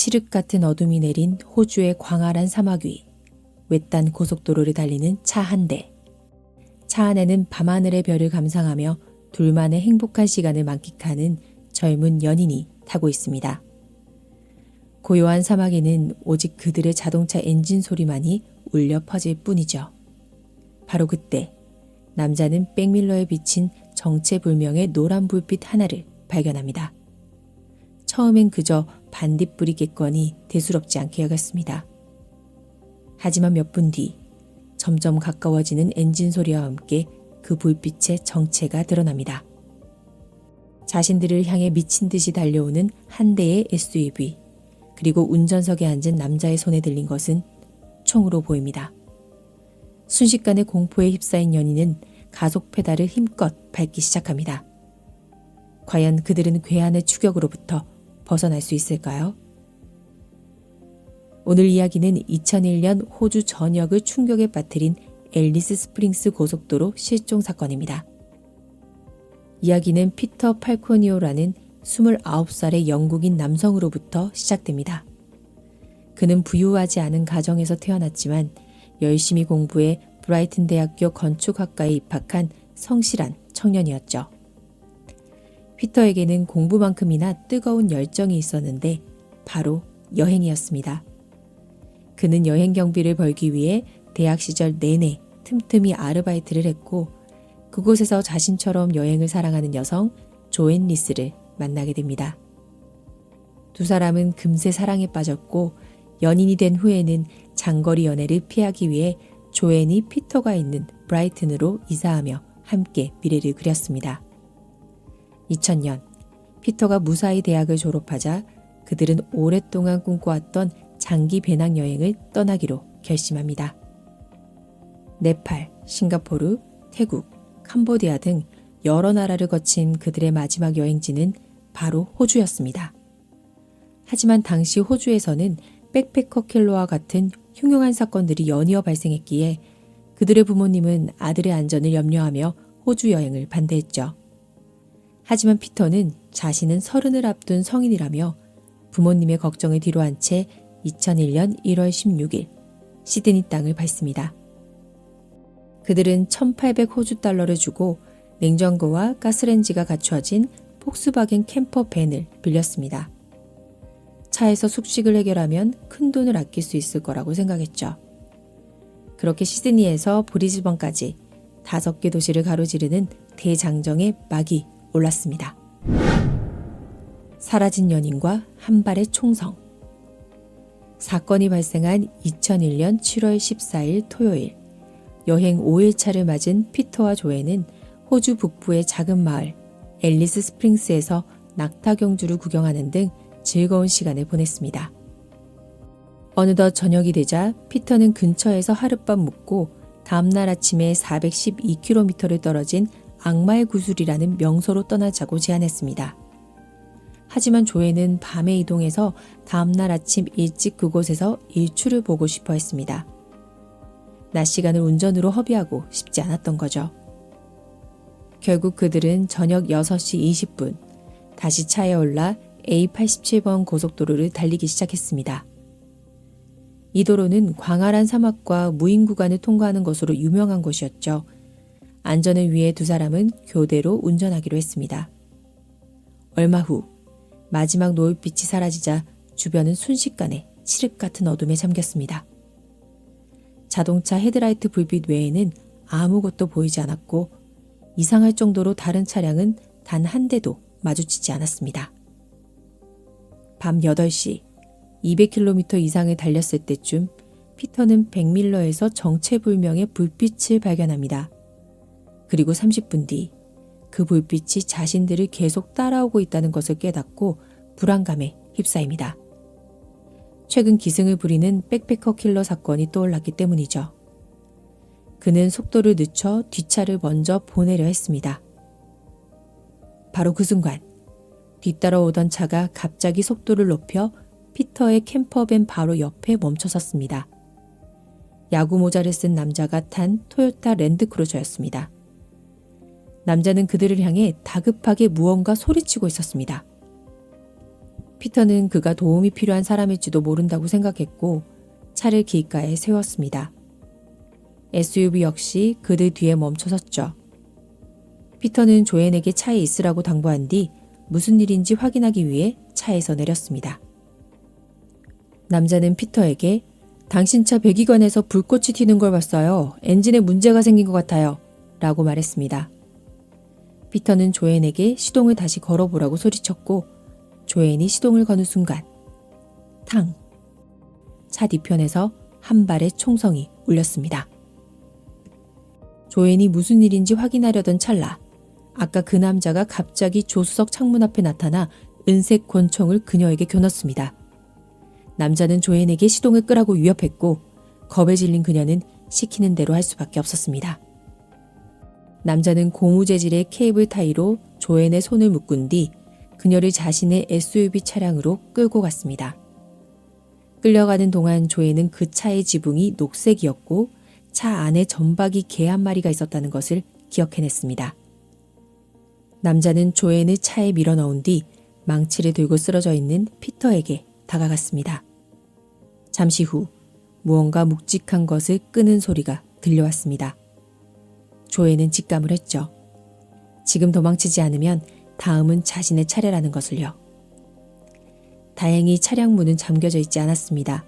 칠흑 같은 어둠이 내린 호주의 광활한 사막 위 외딴 고속도로를 달리는 차 한 대. 차 안에는 밤하늘의 별을 감상하며 둘만의 행복한 시간을 만끽하는 젊은 연인이 타고 있습니다. 고요한 사막에는 오직 그들의 자동차 엔진 소리만이 울려 퍼질 뿐이죠. 바로 그때 남자는 백밀러에 비친 정체불명의 노란 불빛 하나를 발견합니다. 처음엔 그저 반딧불이 겠거니 대수롭지 않게 여겼습니다. 하지만 몇 분 뒤 점점 가까워지는 엔진 소리와 함께 그 불빛의 정체가 드러납니다. 자신들을 향해 미친 듯이 달려오는 한 대의 SUV, 그리고 운전석에 앉은 남자의 손에 들린 것은 총으로 보입니다. 순식간에 공포에 휩싸인 연인은 가속 페달을 힘껏 밟기 시작합니다. 과연 그들은 괴한의 추격으로부터 벗어날 수 있을까요? 오늘 이야기는 2001년 호주 전역을 충격에 빠뜨린 앨리스 스프링스 고속도로 실종 사건입니다. 이야기는 피터 팔코니오라는 29살의 영국인 남성으로부터 시작됩니다. 그는 부유하지 않은 가정에서 태어났지만 열심히 공부해 브라이튼 대학교 건축학과에 입학한 성실한 청년이었죠. 피터에게는 공부만큼이나 뜨거운 열정이 있었는데 바로 여행이었습니다. 그는 여행 경비를 벌기 위해 대학 시절 내내 틈틈이 아르바이트를 했고 그곳에서 자신처럼 여행을 사랑하는 여성 조앤 리스를 만나게 됩니다. 두 사람은 금세 사랑에 빠졌고 연인이 된 후에는 장거리 연애를 피하기 위해 조앤이 피터가 있는 브라이튼으로 이사하며 함께 미래를 그렸습니다. 2000년 피터가 무사히 대학을 졸업하자 그들은 오랫동안 꿈꿔왔던 장기 배낭 여행을 떠나기로 결심합니다. 네팔, 싱가포르, 태국, 캄보디아 등 여러 나라를 거친 그들의 마지막 여행지는 바로 호주였습니다. 하지만 당시 호주에서는 백패커 킬러와 같은 흉흉한 사건들이 연이어 발생했기에 그들의 부모님은 아들의 안전을 염려하며 호주 여행을 반대했죠. 하지만 피터는 자신은 서른을 앞둔 성인이라며 부모님의 걱정을 뒤로한 채 2001년 1월 16일 시드니 땅을 밟습니다. 그들은 1,800 호주 달러를 주고 냉장고와 가스렌지가 갖추어진 폭스바겐 캠퍼 밴을 빌렸습니다. 차에서 숙식을 해결하면 큰 돈을 아낄 수 있을 거라고 생각했죠. 그렇게 시드니에서 브리즈번까지 다섯 개 도시를 가로지르는 대장정의 막이 올랐습니다. 사라진 연인과 한 발의 총성. 사건이 발생한 2001년 7월 14일 토요일, 여행 5일차를 맞은 피터와 조에는 호주 북부의 작은 마을 앨리스 스프링스에서 낙타 경주를 구경하는 등 즐거운 시간을 보냈습니다. 어느덧 저녁이 되자 피터는 근처에서 하룻밤 묵고 다음날 아침에 412km를 떨어진 악마의 구슬이라는 명소로 떠나자고 제안했습니다. 하지만 조에는 밤에 이동해서 다음날 아침 일찍 그곳에서 일출을 보고 싶어 했습니다. 낮 시간을 운전으로 허비하고 싶지 않았던 거죠. 결국 그들은 저녁 6시 20분 다시 차에 올라 A87번 고속도로를 달리기 시작했습니다. 이 도로는 광활한 사막과 무인 구간을 통과하는 것으로 유명한 곳이었죠. 안전을 위해 두 사람은 교대로 운전하기로 했습니다. 얼마 후 마지막 노을빛이 사라지자 주변은 순식간에 칠흑 같은 어둠에 잠겼습니다. 자동차 헤드라이트 불빛 외에는 아무것도 보이지 않았고 이상할 정도로 다른 차량은 단 한 대도 마주치지 않았습니다. 밤 8시 200km 이상을 달렸을 때쯤 피터는 백밀러에서 정체불명의 불빛을 발견합니다. 그리고 30분 뒤 그 불빛이 자신들을 계속 따라오고 있다는 것을 깨닫고 불안감에 휩싸입니다. 최근 기승을 부리는 백패커 킬러 사건이 떠올랐기 때문이죠. 그는 속도를 늦춰 뒷차를 먼저 보내려 했습니다. 바로 그 순간 뒤따라오던 차가 갑자기 속도를 높여 피터의 캠퍼밴 바로 옆에 멈춰섰습니다. 야구 모자를 쓴 남자가 탄 토요타 랜드크루저였습니다. 남자는 그들을 향해 다급하게 무언가 소리치고 있었습니다. 피터는 그가 도움이 필요한 사람일지도 모른다고 생각했고 차를 길가에 세웠습니다. SUV 역시 그들 뒤에 멈춰섰죠. 피터는 조앤에게 차에 있으라고 당부한 뒤 무슨 일인지 확인하기 위해 차에서 내렸습니다. 남자는 피터에게 당신 차 배기관에서 불꽃이 튀는 걸 봤어요. 엔진에 문제가 생긴 것 같아요. 라고 말했습니다. 피터는 조앤에게 시동을 다시 걸어보라고 소리쳤고 조앤이 시동을 거는 순간 탕! 차 뒤편에서 한 발의 총성이 울렸습니다. 조앤이 무슨 일인지 확인하려던 찰나 아까 그 남자가 갑자기 조수석 창문 앞에 나타나 은색 권총을 그녀에게 겨눴습니다. 남자는 조앤에게 시동을 끄라고 위협했고 겁에 질린 그녀는 시키는 대로 할 수밖에 없었습니다. 남자는 고무 재질의 케이블 타이로 조앤의 손을 묶은 뒤 그녀를 자신의 SUV 차량으로 끌고 갔습니다. 끌려가는 동안 조앤은 그 차의 지붕이 녹색이었고 차 안에 점박이 개 한 마리가 있었다는 것을 기억해냈습니다. 남자는 조앤을 차에 밀어 넣은 뒤 망치를 들고 쓰러져 있는 피터에게 다가갔습니다. 잠시 후 무언가 묵직한 것을 끄는 소리가 들려왔습니다. 조앤은 직감을 했죠. 지금 도망치지 않으면 다음은 자신의 차례라는 것을요. 다행히 차량 문은 잠겨져 있지 않았습니다.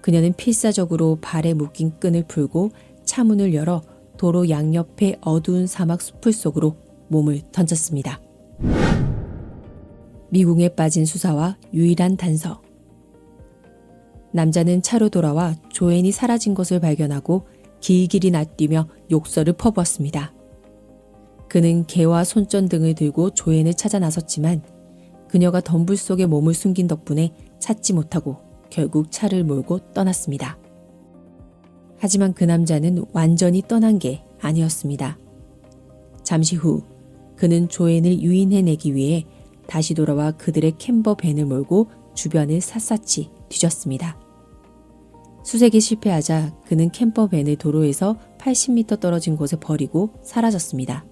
그녀는 필사적으로 발에 묶인 끈을 풀고 차 문을 열어 도로 양옆의 어두운 사막 숲을 속으로 몸을 던졌습니다. 미궁에 빠진 수사와 유일한 단서. 남자는 차로 돌아와 조앤이 사라진 것을 발견하고 길길이 날뛰며 욕설을 퍼부었습니다. 그는 개와 손전 등을 들고 조앤을 찾아 나섰지만 그녀가 덤불 속에 몸을 숨긴 덕분에 찾지 못하고 결국 차를 몰고 떠났습니다. 하지만 그 남자는 완전히 떠난 게 아니었습니다. 잠시 후 그는 조앤을 유인해내기 위해 다시 돌아와 그들의 캠버 밴을 몰고 주변을 샅샅이 뒤졌습니다. 수색에 실패하자 그는 캠퍼 밴을 도로에서 80m 떨어진 곳에 버리고 사라졌습니다.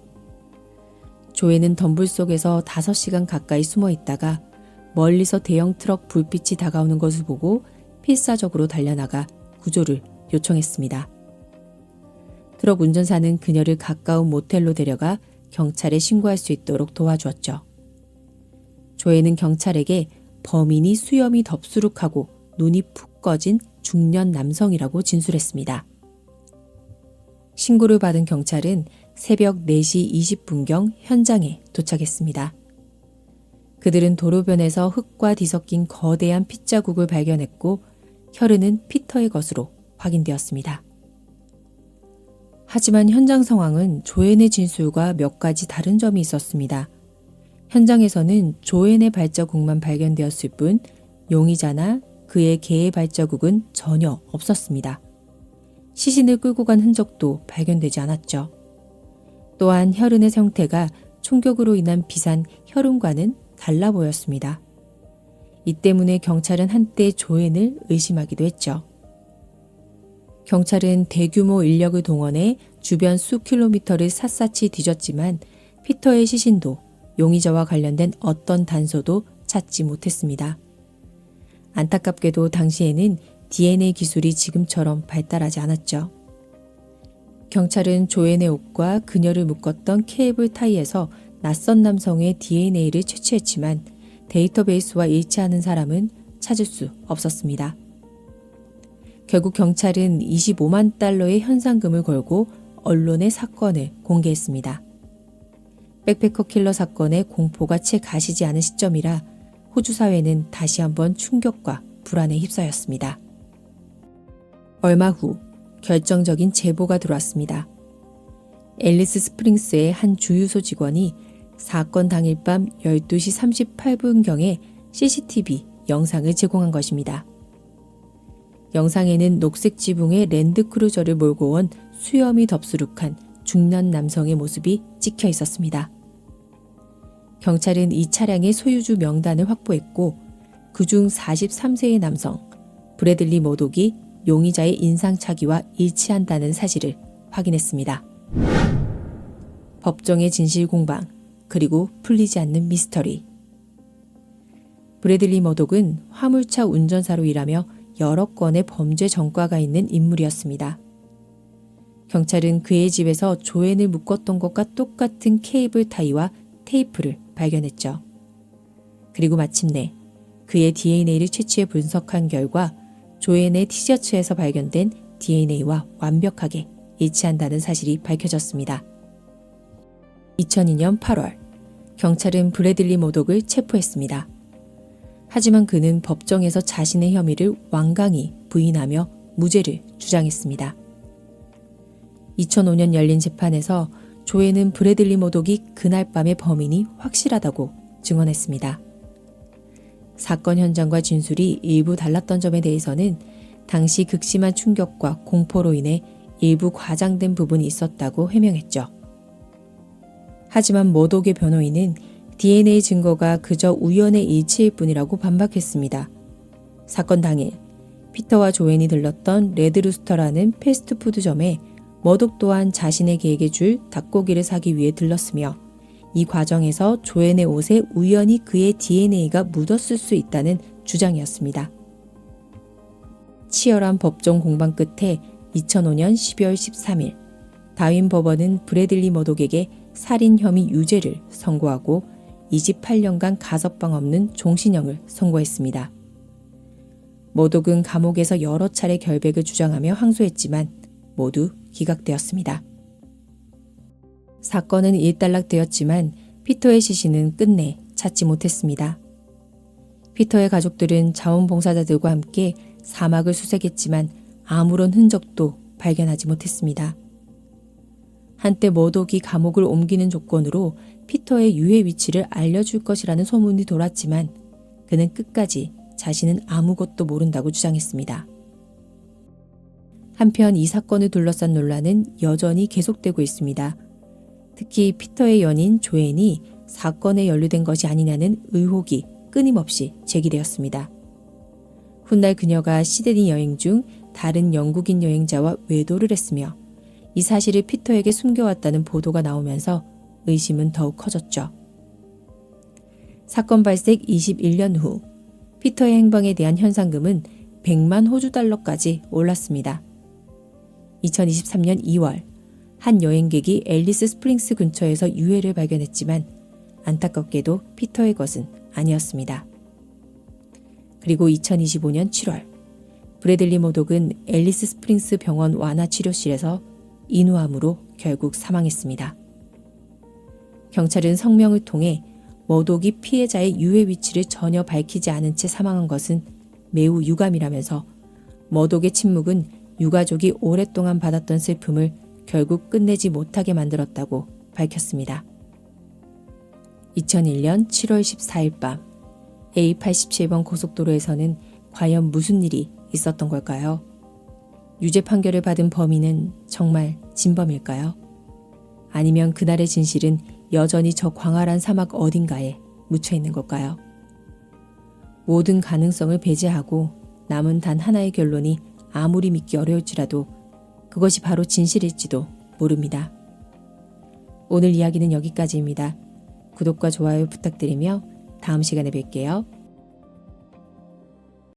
조에는 덤불 속에서 5시간 가까이 숨어 있다가 멀리서 대형 트럭 불빛이 다가오는 것을 보고 필사적으로 달려나가 구조를 요청했습니다. 트럭 운전사는 그녀를 가까운 모텔로 데려가 경찰에 신고할 수 있도록 도와주었죠. 조에는 경찰에게 범인이 수염이 덥수룩하고 눈이 푹 꺼진 중년 남성이라고 진술했습니다. 신고를 받은 경찰은 새벽 4시 20분경 현장에 도착했습니다. 그들은 도로변에서 흙과 뒤섞인 거대한 핏자국을 발견했고 혈흔은 피터의 것으로 확인되었습니다. 하지만 현장 상황은 조앤의 진술과 몇 가지 다른 점이 있었습니다. 현장에서는 조앤의 발자국만 발견되었을 뿐 용의자나 그의 개의 발자국은 전혀 없었습니다. 시신을 끌고 간 흔적도 발견되지 않았죠. 또한 혈흔의 형태가 총격으로 인한 비산 혈흔과는 달라 보였습니다. 이 때문에 경찰은 한때 조앤을 의심하기도 했죠. 경찰은 대규모 인력을 동원해 주변 수 킬로미터를 샅샅이 뒤졌지만 피터의 시신도 용의자와 관련된 어떤 단서도 찾지 못했습니다. 안타깝게도 당시에는 DNA 기술이 지금처럼 발달하지 않았죠. 경찰은 조앤의 옷과 그녀를 묶었던 케이블 타이에서 낯선 남성의 DNA를 채취했지만 데이터베이스와 일치하는 사람은 찾을 수 없었습니다. 결국 경찰은 25만 달러의 현상금을 걸고 언론에 사건을 공개했습니다. 백패커 킬러 사건의 공포가 채 가시지 않은 시점이라 호주 사회는 다시 한번 충격과 불안에 휩싸였습니다. 얼마 후 결정적인 제보가 들어왔습니다. 앨리스 스프링스의 한 주유소 직원이 사건 당일 밤 12시 38분경에 CCTV 영상을 제공한 것입니다. 영상에는 녹색 지붕에 랜드크루저를 몰고 온 수염이 덥수룩한 중년 남성의 모습이 찍혀 있었습니다. 경찰은 이 차량의 소유주 명단을 확보했고 그중 43세의 남성 브래들리 모독이 용의자의 인상착의와 일치한다는 사실을 확인했습니다. 법정의 진실 공방 그리고 풀리지 않는 미스터리 브래들리 머독은 화물차 운전사로 일하며 여러 건의 범죄 전과가 있는 인물이었습니다. 경찰은 그의 집에서 조앤을 묶었던 것과 똑같은 케이블 타이와 테이프를 발견했죠. 그리고 마침내 그의 DNA를 채취해 분석한 결과 조앤의 티셔츠에서 발견된 DNA와 완벽하게 일치한다는 사실이 밝혀졌습니다. 2002년 8월, 경찰은 브래들리 모독을 체포했습니다. 하지만 그는 법정에서 자신의 혐의를 완강히 부인하며 무죄를 주장했습니다. 2005년 열린 재판에서 조에는 브래들리 모독이 그날 밤의 범인이 확실하다고 증언했습니다. 사건 현장과 진술이 일부 달랐던 점에 대해서는 당시 극심한 충격과 공포로 인해 일부 과장된 부분이 있었다고 해명했죠. 하지만 모독의 변호인은 DNA 증거가 그저 우연의 일치일 뿐이라고 반박했습니다. 사건 당일 피터와 조앤이 들렀던 레드루스터라는 패스트푸드점에 머독 또한 자신의 계획에 줄 닭고기를 사기 위해 들렀으며 이 과정에서 조앤의 옷에 우연히 그의 DNA가 묻었을 수 있다는 주장이었습니다. 치열한 법정 공방 끝에 2005년 12월 13일 다윈 법원은 브래들리 머독에게 살인 혐의 유죄를 선고하고 28년간 가석방 없는 종신형을 선고했습니다. 머독은 감옥에서 여러 차례 결백을 주장하며 항소했지만 모두 기각되었습니다. 사건은 일단락되었지만 피터의 시신은 끝내 찾지 못했습니다. 피터의 가족들은 자원봉사자들과 함께 사막을 수색했지만 아무런 흔적도 발견하지 못했습니다. 한때 머독이 감옥을 옮기는 조건으로 피터의 유해 위치를 알려줄 것이라는 소문이 돌았지만 그는 끝까지 자신은 아무것도 모른다고 주장했습니다. 한편 이 사건을 둘러싼 논란은 여전히 계속되고 있습니다. 특히 피터의 연인 조앤이 사건에 연루된 것이 아니냐는 의혹이 끊임없이 제기되었습니다. 훗날 그녀가 시드니 여행 중 다른 영국인 여행자와 외도를 했으며 이 사실을 피터에게 숨겨왔다는 보도가 나오면서 의심은 더욱 커졌죠. 사건 발생 21년 후 피터의 행방에 대한 현상금은 100만 호주 달러까지 올랐습니다. 2023년 2월 한 여행객이 앨리스 스프링스 근처에서 유해를 발견했지만 안타깝게도 피터의 것은 아니었습니다. 그리고 2025년 7월 브래들리 모독은 앨리스 스프링스 병원 완화 치료실에서 인후암으로 결국 사망했습니다. 경찰은 성명을 통해 머독이 피해자의 유해 위치를 전혀 밝히지 않은 채 사망한 것은 매우 유감이라면서 머독의 침묵은 유가족이 오랫동안 받았던 슬픔을 결국 끝내지 못하게 만들었다고 밝혔습니다. 2001년 7월 14일 밤 A87번 고속도로에서는 과연 무슨 일이 있었던 걸까요? 유죄 판결을 받은 범인은 정말 진범일까요? 아니면 그날의 진실은 여전히 저 광활한 사막 어딘가에 묻혀 있는 걸까요? 모든 가능성을 배제하고 남은 단 하나의 결론이 아무리 믿기 어려울지라도 그것이 바로 진실일지도 모릅니다. 오늘 이야기는 여기까지입니다. 구독과 좋아요 부탁드리며 다음 시간에 뵐게요.